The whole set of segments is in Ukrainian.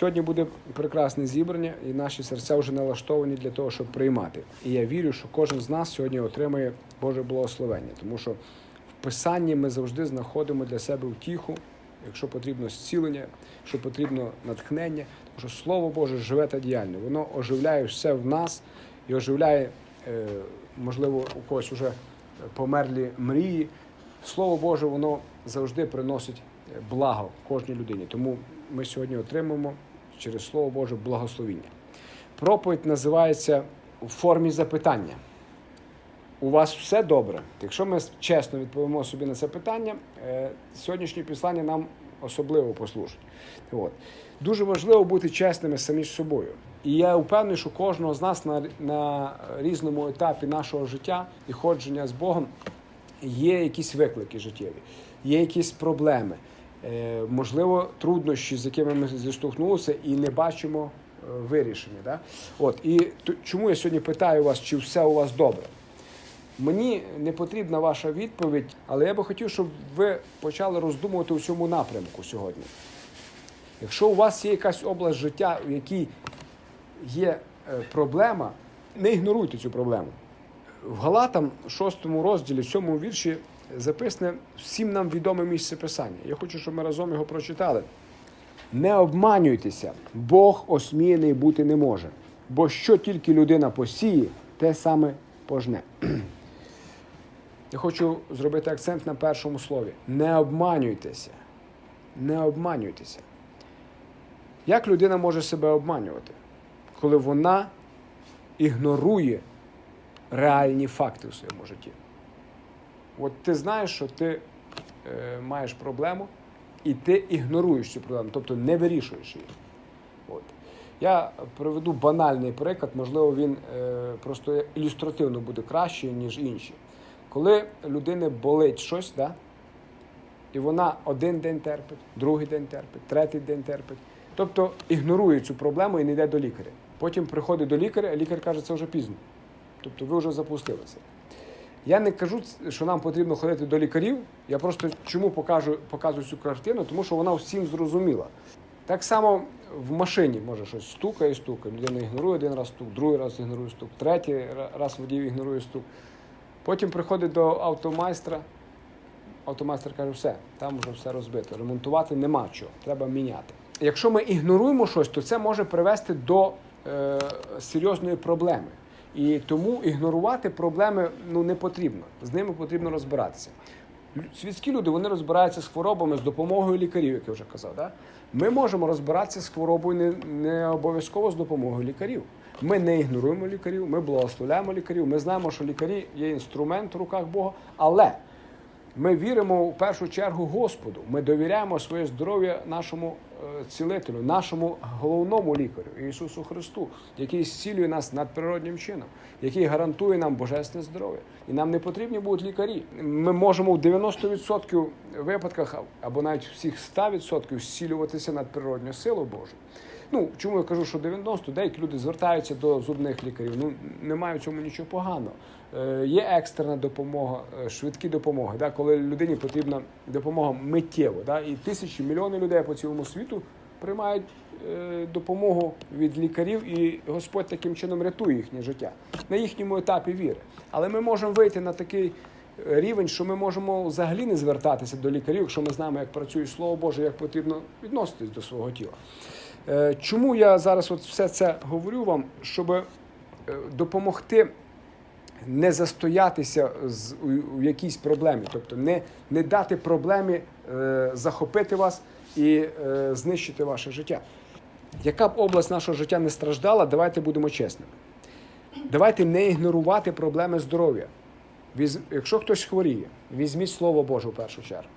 Сьогодні буде прекрасне зібрання, і наші серця вже налаштовані для того, щоб приймати. І я вірю, що кожен з нас сьогодні отримає Боже благословення, тому що в Писанні ми завжди знаходимо для себе втіху, якщо потрібно зцілення, якщо потрібно натхнення, тому що Слово Боже живе та діяльне. Воно оживляє все в нас і оживляє, е, можливо, у когось вже померлі мрії. Слово Боже, воно завжди приносить е, благо кожній людині. Тому ми сьогодні отримаємо через Слово Боже благословіння. Проповідь називається у формі запитання. У вас все добре? Якщо ми чесно відповімо собі на це питання, е, сьогоднішнє післання нам особливо послужить. От. Дуже важливо бути чесними самі з собою. І я впевнений, що кожного з нас на, на різному етапі нашого життя і ходження з Богом є якісь виклики життєві, є якісь проблеми, можливо, труднощі, з якими ми зіштовхнулися і не бачимо е, вирішення. Да? От, і чому я сьогодні питаю вас, чи все у вас добре? Мені не потрібна ваша відповідь, але я би хотів, щоб ви почали роздумувати у цьому напрямку сьогодні. Якщо у вас є якась область життя, в якій є е, проблема, не ігноруйте цю проблему. В Галатам, 6 розділі, 7 вірші, записане всім нам відоме місце писання. Я хочу, щоб ми разом його прочитали. Не обманюйтеся, Бог осміяний бути не може. Бо що тільки людина посіє, те саме пожне. Я хочу зробити акцент на першому слові. Не обманюйтеся. Не обманюйтеся. Як людина може себе обманювати, коли вона ігнорує реальні факти у своєму житті? От ти знаєш, що ти е, маєш проблему, і ти ігноруєш цю проблему, тобто не вирішуєш її. От. Я приведу банальний приклад, можливо, він е, просто ілюстративно буде кращий, ніж інші. Коли людини болить щось, да, і вона один день терпить, другий день терпить, третій день терпить. Тобто ігнорує цю проблему і не йде до лікаря. Потім приходить до лікаря, а лікар каже, це вже пізно. Тобто ви вже запустилися. Я не кажу, що нам потрібно ходити до лікарів. Я просто чому покажу, показую цю картину, тому що вона всім зрозуміла. Так само в машині може щось стукає, стукає. Людина ігнорує один раз стук, другий раз ігнорує стук, третій раз водій ігнорує стук. Потім приходить до автомайстра. Автомайстер каже, все, там вже все розбито. Ремонтувати нема чого, треба міняти. Якщо ми ігноруємо щось, то це може привести до е, серйозної проблеми. І тому ігнорувати проблеми ну, не потрібно. З ними потрібно розбиратися. Світські люди вони розбираються з хворобами з допомогою лікарів, як я вже казав. Да? Ми можемо розбиратися з хворобою не, не обов'язково з допомогою лікарів. Ми не ігноруємо лікарів, ми благословляємо лікарів. Ми знаємо, що лікарі є інструмент в руках Бога, але ми віримо в першу чергу Господу. Ми довіряємо своє здоров'я нашому е, цілителю, нашому головному лікарю Ісусу Христу, який зцілює нас надприроднім чином, який гарантує нам божественне здоров'я. І нам не потрібні будуть лікарі. Ми можемо в 90% випадках або навіть всіх 100% зцілюватися надприродньою силою Божою. Ну, чому я кажу, що 90, деякі люди звертаються до зубних лікарів. Ну, немає в цьому нічого поганого. Е, є екстрена допомога, е, швидкі допомоги, да, коли людині потрібна допомога миттєво. Да, і тисячі, мільйони людей по цілому світу приймають е, допомогу від лікарів, і Господь таким чином рятує їхнє життя на їхньому етапі віри. Але ми можемо вийти на такий рівень, що ми можемо взагалі не звертатися до лікарів, якщо ми знаємо, як працює Слово Боже, як потрібно відноситись до свого тіла. Чому я зараз от все це говорю вам, щоб допомогти не застоятися з, у, якійсь проблемі, тобто не, не дати проблемі е, захопити вас і е, знищити ваше життя. Яка б область нашого життя не страждала, давайте будемо чесними. Давайте не ігнорувати проблеми здоров'я. Якщо хтось хворіє, візьміть Слово Боже в першу чергу.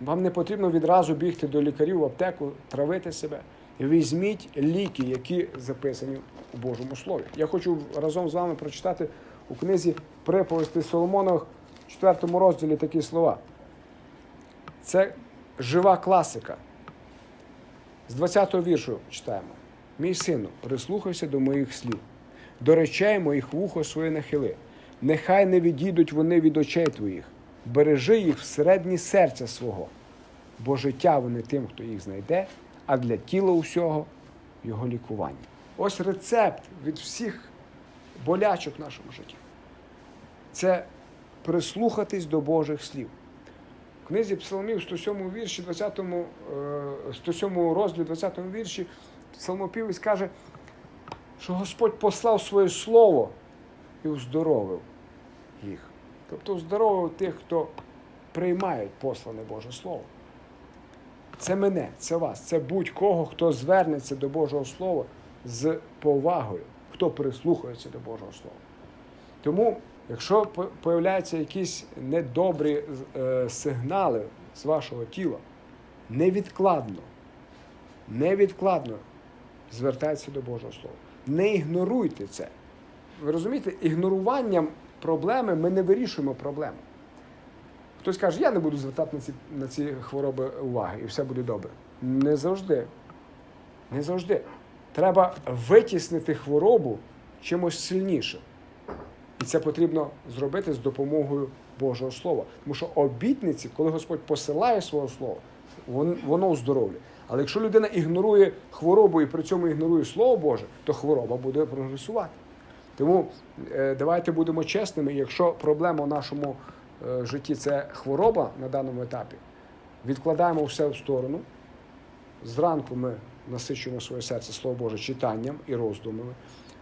Вам не потрібно відразу бігти до лікарів в аптеку, травити себе. Візьміть ліки, які записані у Божому Слові. Я хочу разом з вами прочитати у книзі приповісти Соломонових в 4 розділі такі слова. Це жива класика. З 20-го віршу читаємо. Мій сину, прислухайся до моїх слів, до речей моїх вухо своє нахили. Нехай не відійдуть вони від очей твоїх, бережи їх всередині серця свого, бо життя вони тим, хто їх знайде, а для тіла усього його лікування. Ось рецепт від всіх болячок в нашому житті. Це прислухатись до Божих слів. В книзі Псалмів, 107 вірші, 20, е, 107 розділі, 20 вірші, псалмопівець каже, що Господь послав своє слово і уздоровив їх. Тобто уздоровив тих, хто приймає послане Боже Слово. Це мене, це вас, це будь-кого, хто звернеться до Божого Слова з повагою, хто прислухається до Божого Слова. Тому, якщо по- появляються якісь недобрі е, сигнали з вашого тіла, невідкладно, невідкладно звертайтеся до Божого Слова. Не ігноруйте це. Ви розумієте, ігноруванням проблеми ми не вирішуємо проблему. Хтось каже, я не буду звертати на ці, на ці хвороби уваги, і все буде добре. Не завжди. Не завжди. Треба витіснити хворобу чимось сильнішим. І це потрібно зробити з допомогою Божого Слова. Тому що обітниці, коли Господь посилає свого слова, воно оздоровлює. Але якщо людина ігнорує хворобу і при цьому ігнорує Слово Боже, то хвороба буде прогресувати. Тому е, давайте будемо чесними, якщо проблема в нашому е, житті це хвороба на даному етапі, відкладаємо все в сторону. Зранку ми насичуємо своє серце Слово Боже читанням і роздумами.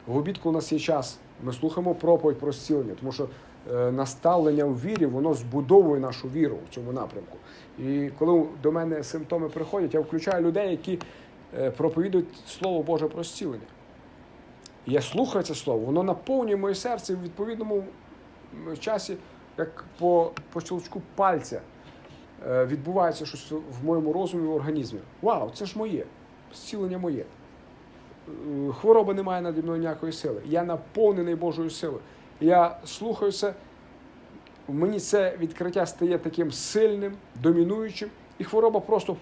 В обід, коли у нас є час, ми слухаємо проповідь про зцілення, тому що е, наставлення в вірі, воно збудовує нашу віру в цьому напрямку. І коли до мене симптоми приходять, я включаю людей, які е, проповідують Слово Боже про зцілення. Я слухаю це слово, воно наповнює моє серце в відповідному часі, як по, по щелчку пальця, е, відбувається щось в моєму розумі в організмі. Вау, це ж моє, зцілення моє. Е, Хвороба не має наді мною ніякої сили. Я наповнений Божою силою. Я слухаю це, в мені це відкриття стає таким сильним, домінуючим, і хвороба просто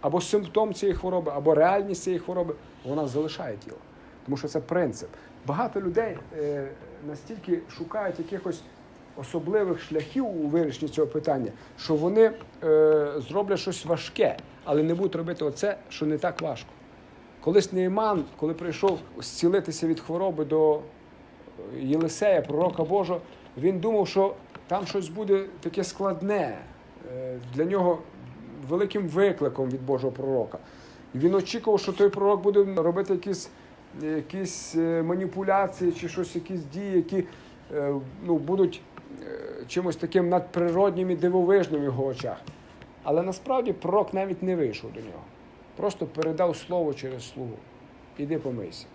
або симптом цієї хвороби, або реальність цієї хвороби, вона залишає тіло. Тому що це принцип. Багато людей е, настільки шукають якихось особливих шляхів у вирішенні цього питання, що вони е, зроблять щось важке, але не будуть робити оце, що не так важко. Колись Нейман, коли прийшов зцілитися від хвороби до Єлисея, пророка Божого, він думав, що там щось буде таке складне е, для нього великим викликом від Божого пророка. Він очікував, що той пророк буде робити якісь, якісь е, маніпуляції чи щось, якісь дії, які е, ну, будуть е, чимось таким надприроднім і дивовижним в його очах. Але насправді пророк навіть не вийшов до нього. Просто передав слово через слугу. Іди помийся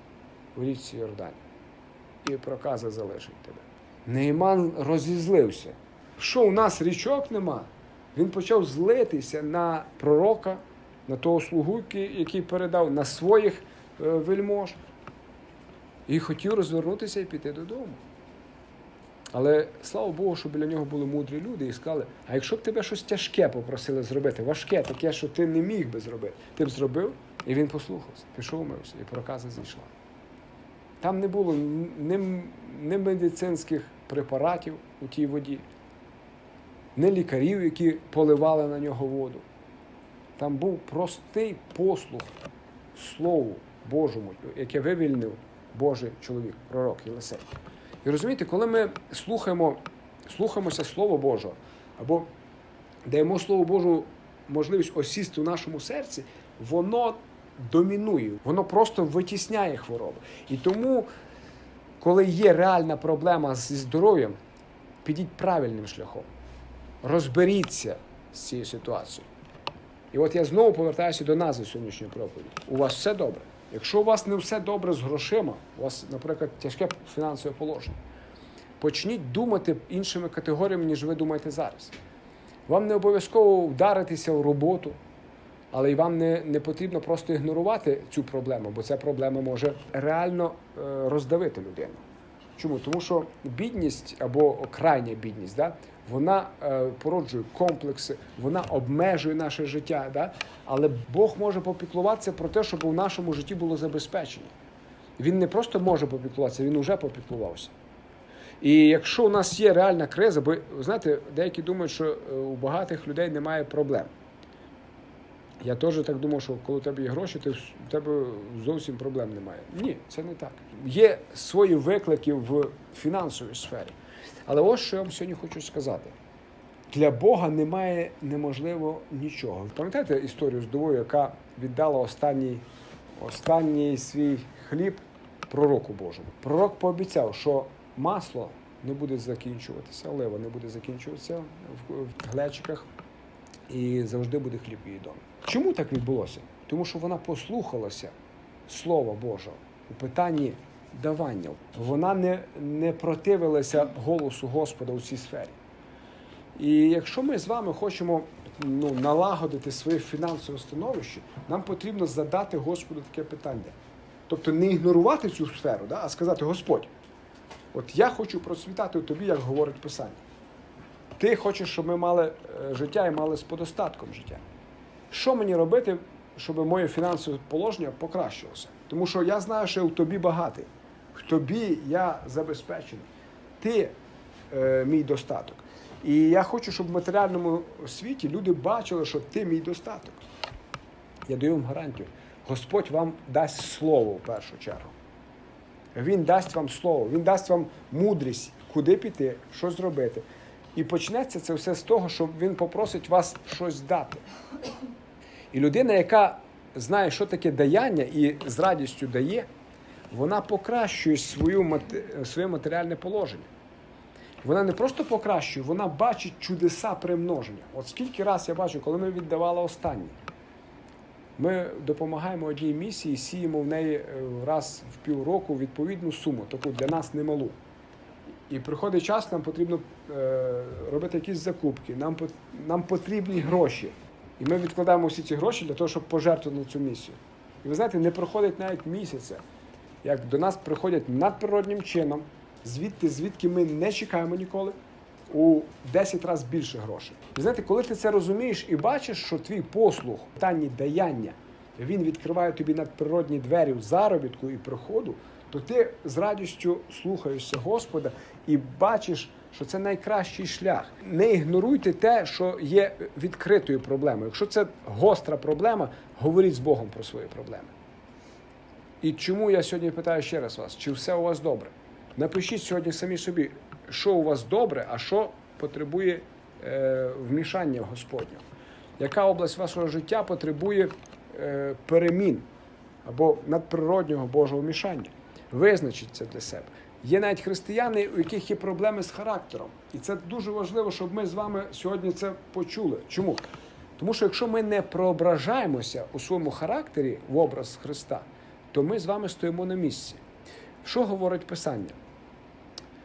у річці Йордані. І проказа залишить тебе. Нейман розізлився. Що у нас річок нема? Він почав злитися на пророка, на того слугу, який- який передав, на своїх е, вельмож. І хотів розвернутися і піти додому. Але слава Богу, що біля нього були мудрі люди і сказали: а якщо б тебе щось тяжке попросили зробити, важке, таке, що ти не міг би зробити, ти б зробив? І він послухався, пішов умився, і проказа зійшла. Там не було ні, ні медицинських препаратів у тій воді, ні лікарів, які поливали на нього воду. Там був простий послух Слову Божому, яке вивільнив Божий чоловік, пророк Єлисей. І розумієте, коли ми слухаємо, слухаємося Слова Божого, або даємо Слову Божу можливість осісти в нашому серці, воно домінує, воно просто витісняє хвороби. І тому, коли є реальна проблема зі здоров'ям, підіть правильним шляхом. Розберіться з цією ситуацією. І от я знову повертаюся до назви сьогоднішньої проповіді. У вас все добре. Якщо у вас не все добре з грошима, у вас, наприклад, тяжке фінансове положення, почніть думати іншими категоріями, ніж ви думаєте зараз. Вам не обов'язково вдаритися в роботу, але й вам не, не потрібно просто ігнорувати цю проблему, бо ця проблема може реально е, роздавити людину. Чому? Тому що бідність або крайня бідність, да, вона е, породжує комплекси, вона обмежує наше життя. Да? Але Бог може попіклуватися про те, щоб у нашому житті було забезпечення. Він не просто може попіклуватися, він уже попіклувався. І якщо у нас є реальна криза, бо знаєте, деякі думають, що е, у багатих людей немає проблем. Я теж так думав, що коли у тебе є гроші, ти, в тебе зовсім проблем немає. Ні, це не так. Є свої виклики в фінансовій сфері. Але ось що я вам сьогодні хочу сказати. Для Бога немає неможливо нічого. Пам'ятаєте історію з довою, яка віддала останній, останній свій хліб пророку Божому? Пророк пообіцяв, що масло не буде закінчуватися, олива не буде закінчуватися в, глечиках, і завжди буде хліб її домі. Чому так відбулося? Тому що вона послухалася Слова Божого у питанні давання. Вона не, не противилася голосу Господа у цій сфері. І якщо ми з вами хочемо ну, налагодити своє фінансове становище, нам потрібно задати Господу таке питання. Тобто не ігнорувати цю сферу, да, а сказати: Господь, от я хочу процвітати тобі, як говорить Писання. Ти хочеш, щоб ми мали е, життя і мали з подостатком життя. Що мені робити, щоб моє фінансове положення покращилося? Тому що я знаю, що у тобі багатий. В тобі я забезпечений. Ти е, мій достаток. І я хочу, щоб в матеріальному світі люди бачили, що ти мій достаток. Я даю вам гарантію. Господь вам дасть слово в першу чергу. Він дасть вам слово, він дасть вам мудрість, куди піти, що зробити. І почнеться це все з того, що він попросить вас щось дати. І людина, яка знає, що таке даяння, і з радістю дає, вона покращує свою, своє матеріальне положення. Вона не просто покращує, вона бачить чудеса примноження. От скільки раз я бачу, коли ми віддавали останнє. Ми допомагаємо одній місії, сіємо в неї е, раз в півроку відповідну суму, таку для нас немалу. І приходить час, нам потрібно е, робити якісь закупки, нам, нам потрібні гроші. І ми відкладаємо всі ці гроші для того, щоб пожертвувати на цю місію. І ви знаєте, не проходить навіть місяця, як до нас приходять надприроднім чином, звідти, звідки ми не чекаємо ніколи, у 10 разів більше грошей. Ви знаєте, коли ти це розумієш і бачиш, що твій послуг, питанні даяння, він відкриває тобі надприродні двері в заробітку і приходу, то ти з радістю слухаєшся Господа і бачиш, що це найкращий шлях. Не ігноруйте те, що є відкритою проблемою. Якщо це гостра проблема, говоріть з Богом про свої проблеми. І чому я сьогодні питаю ще раз вас, чи все у вас добре? Напишіть сьогодні самі собі, що у вас добре, а що потребує е, вмішання Господнього. Яка область вашого життя потребує е, перемін або надприроднього Божого вмішання? Визначіть це для себе. Є навіть християни, у яких є проблеми з характером. І це дуже важливо, щоб ми з вами сьогодні це почули. Чому? Тому що якщо ми не проображаємося у своєму характері в образ Христа, то ми з вами стоїмо на місці. Що говорить Писання?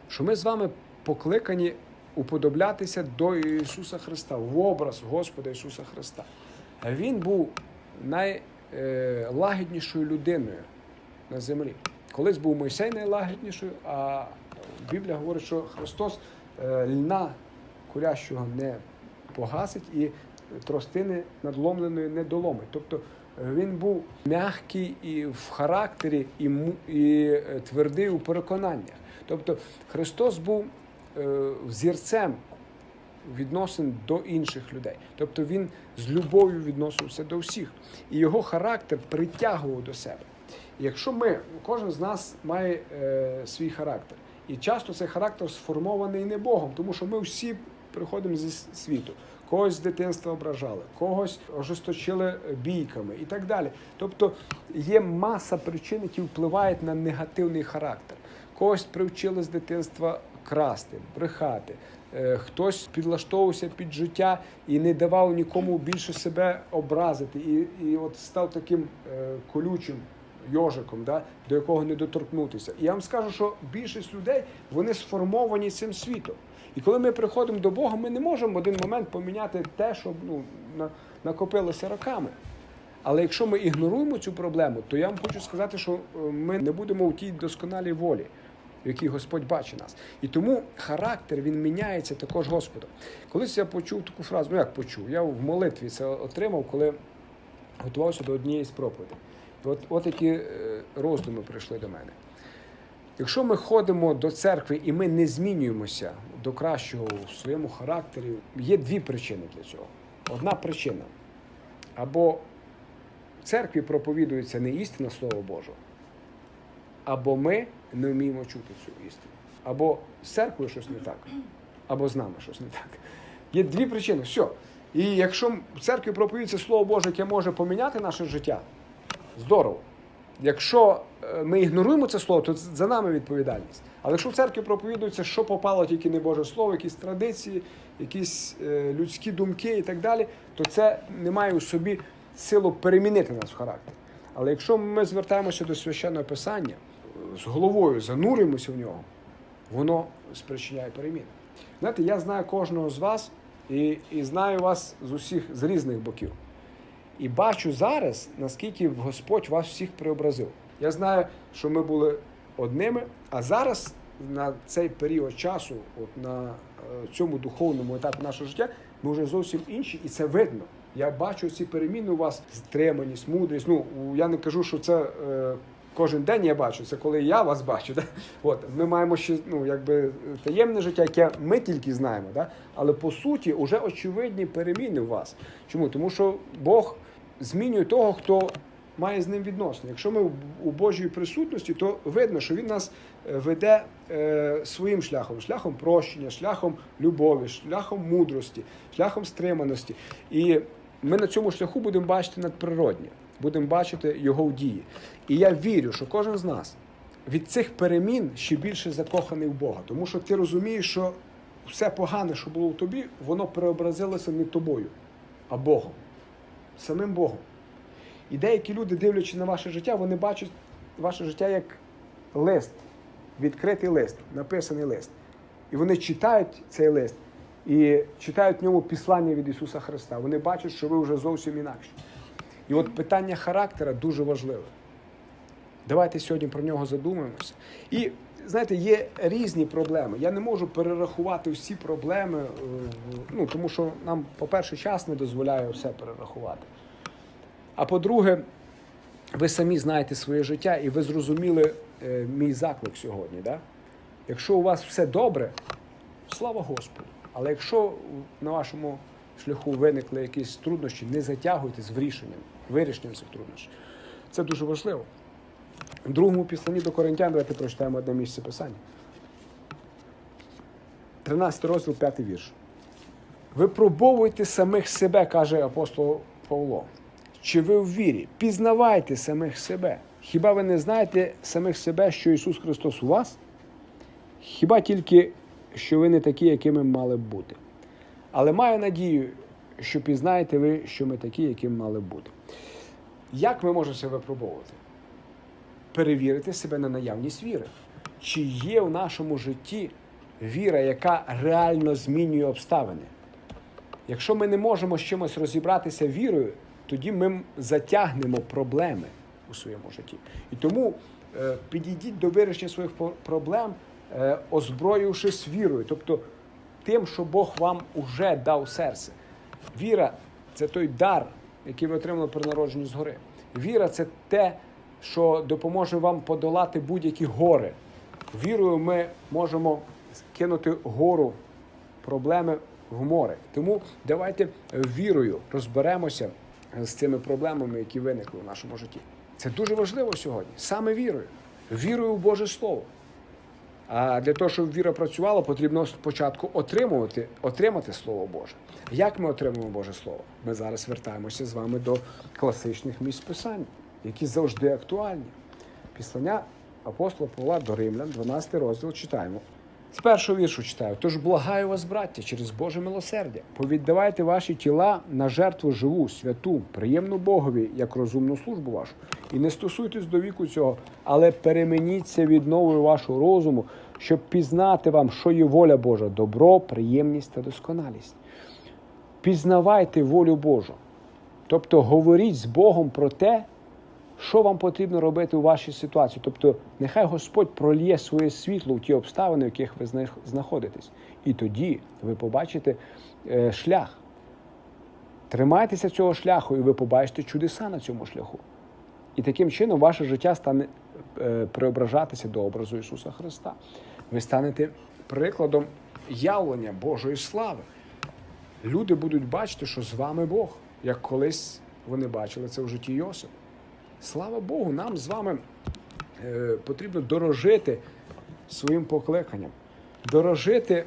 Що ми з вами покликані уподоблятися до Ісуса Христа, в образ Господа Ісуса Христа. Він був найлагіднішою людиною на землі. Колись був Мойсей найлагіднішою, а Біблія говорить, що Христос е, льна курящого не погасить і тростини надломленої не доломить. Тобто е, він був м'який і в характері, і, і е, твердий у переконаннях. Тобто Христос був взірцем відносин до інших людей. Тобто він з любов'ю відносився до всіх, і його характер притягував до себе. Якщо ми, кожен з нас має е, свій характер, і часто цей характер сформований не Богом, тому що ми всі приходимо зі світу. Когось з дитинства ображали, когось ожесточили бійками і так далі. Тобто є маса причин, які впливають на негативний характер. Когось привчили з дитинства красти, брехати. Е, Хтось підлаштовувався під життя і не давав нікому більше себе образити, і, і от став таким е, колючим йожиком, да, до якого не доторкнутися. І я вам скажу, що більшість людей вони сформовані цим світом. І коли ми приходимо до Бога, ми не можемо в один момент поміняти те, що ну, на- накопилося роками. Але якщо ми ігноруємо цю проблему, то я вам хочу сказати, що е, ми не будемо в тій досконалій волі, в якій Господь бачить нас. І тому характер він міняється також Господом. Колись я почув таку фразу, ну як почув, я в молитві це отримав, коли готувався до однієї з проповідей. От, от які е, роздуми прийшли до мене. Якщо ми ходимо до церкви і ми не змінюємося до кращого в своєму характері, є дві причини для цього. Одна причина або в церкві проповідується не істина Слова Божого, або ми не вміємо чути цю істину, або з церквою щось не так, або з нами щось не так. Є дві причини. Все. І якщо в церкві проповідується Слово Боже, яке може поміняти наше життя, здорово. Якщо е, ми ігноруємо це слово, то за нами відповідальність. Але якщо в церкві проповідується, що попало тільки не Боже Слово, якісь традиції, якісь е, людські думки і так далі, то це не має у собі силу перемінити нас в характер. Але якщо ми звертаємося до священного писання з головою, зануримося в нього, воно спричиняє переміни. Знаєте, я знаю кожного з вас і, і знаю вас з усіх з різних боків. І бачу зараз, наскільки Господь вас всіх преобразив. Я знаю, що ми були одними, а зараз на цей період часу, от на е, цьому духовному етапі нашого життя, ми вже зовсім інші, і це видно. Я бачу ці переміни у вас стриманість, мудрість. Ну я не кажу, що це е, кожен день я бачу. Це коли я вас бачу. Да? От ми маємо ще ну якби таємне життя, яке ми тільки знаємо. Да? Але по суті, вже очевидні переміни у вас. Чому? Тому що Бог змінює того, хто має з ним відносини. Якщо ми у Божій присутності, то видно, що він нас е, веде е, своїм шляхом, шляхом прощення, шляхом любові, шляхом мудрості, шляхом стриманості. І ми на цьому шляху будемо бачити надприроднє, будемо бачити його в дії. І я вірю, що кожен з нас від цих перемін ще більше закоханий в Бога, тому що ти розумієш, що все погане, що було в тобі, воно преобразилося не тобою, а Богом самим Богом. І деякі люди, дивлячись на ваше життя, вони бачать ваше життя як лист, відкритий лист, написаний лист. І вони читають цей лист і читають в ньому післання від Ісуса Христа. Вони бачать, що ви вже зовсім інакші. І от питання характера дуже важливе. Давайте сьогодні про нього задумаємося. І знаєте, є різні проблеми. Я не можу перерахувати всі проблеми, е, ну тому що нам, по-перше, час не дозволяє все перерахувати. А по-друге, ви самі знаєте своє життя і ви зрозуміли е, мій заклик сьогодні. Да? Якщо у вас все добре, слава Господу. Але якщо на вашому шляху виникли якісь труднощі, не затягуйте з рішенням, вирішенням цих труднощів. Це дуже важливо. В другому післанні до Коринтян давайте прочитаємо одне місце писання. 13 розділ, 5 вірш. Випробовуйте самих себе, каже апостол Павло. Чи ви в вірі? Пізнавайте самих себе. Хіба ви не знаєте самих себе, що Ісус Христос у вас? Хіба тільки, що ви не такі, якими мали б бути. Але маю надію, що пізнаєте ви, що ми такі, якими мали бути. Як ми можемо себе випробовувати? перевірити себе на наявність віри. Чи є в нашому житті віра, яка реально змінює обставини? Якщо ми не можемо з чимось розібратися вірою, тоді ми затягнемо проблеми у своєму житті. І тому е, підійдіть до вирішення своїх проблем, е, озброївшись вірою, тобто тим, що Бог вам уже дав серце. Віра це той дар, який ви отримали при народженні згори. Віра це те, що допоможе вам подолати будь-які гори. Вірою ми можемо кинути гору проблеми в море. Тому давайте вірою розберемося з цими проблемами, які виникли в нашому житті. Це дуже важливо сьогодні. Саме вірою. Вірою в Боже Слово. А для того, щоб віра працювала, потрібно спочатку отримувати, отримати Слово Боже. Як ми отримуємо Боже Слово? Ми зараз вертаємося з вами до класичних місць писань, які завжди актуальні. Післання апостола Павла до Римлян, 12 розділ, читаємо. З першого віршу читаю. Тож благаю вас, браття, через Боже милосердя, повіддавайте ваші тіла на жертву живу, святу, приємну Богові, як розумну службу вашу. І не стосуйтесь до віку цього, але переменіться відновою вашого розуму, щоб пізнати вам, що є воля Божа, добро, приємність та досконалість. Пізнавайте волю Божу. Тобто говоріть з Богом про те, що вам потрібно робити у вашій ситуації. Тобто, нехай Господь прольє своє світло у ті обставини, в яких ви знаходитесь. І тоді ви побачите е, шлях. Тримайтеся цього шляху, і ви побачите чудеса на цьому шляху. І таким чином ваше життя стане преображатися до образу Ісуса Христа. Ви станете прикладом явлення Божої слави. Люди будуть бачити, що з вами Бог, як колись Вони бачили це в житті Йосипа. Слава Богу, нам з вами е, потрібно дорожити своїм покликанням, дорожити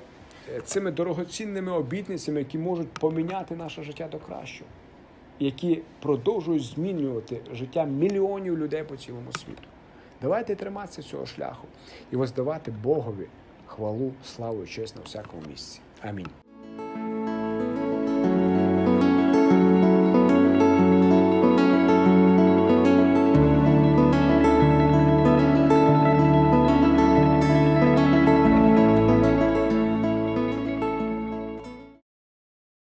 е, цими дорогоцінними обітницями, які можуть поміняти наше життя до кращого, які продовжують змінювати життя мільйонів людей по цілому світу. Давайте триматися цього шляху і воздавати Богові хвалу, славу і честь на всякому місці. Амінь.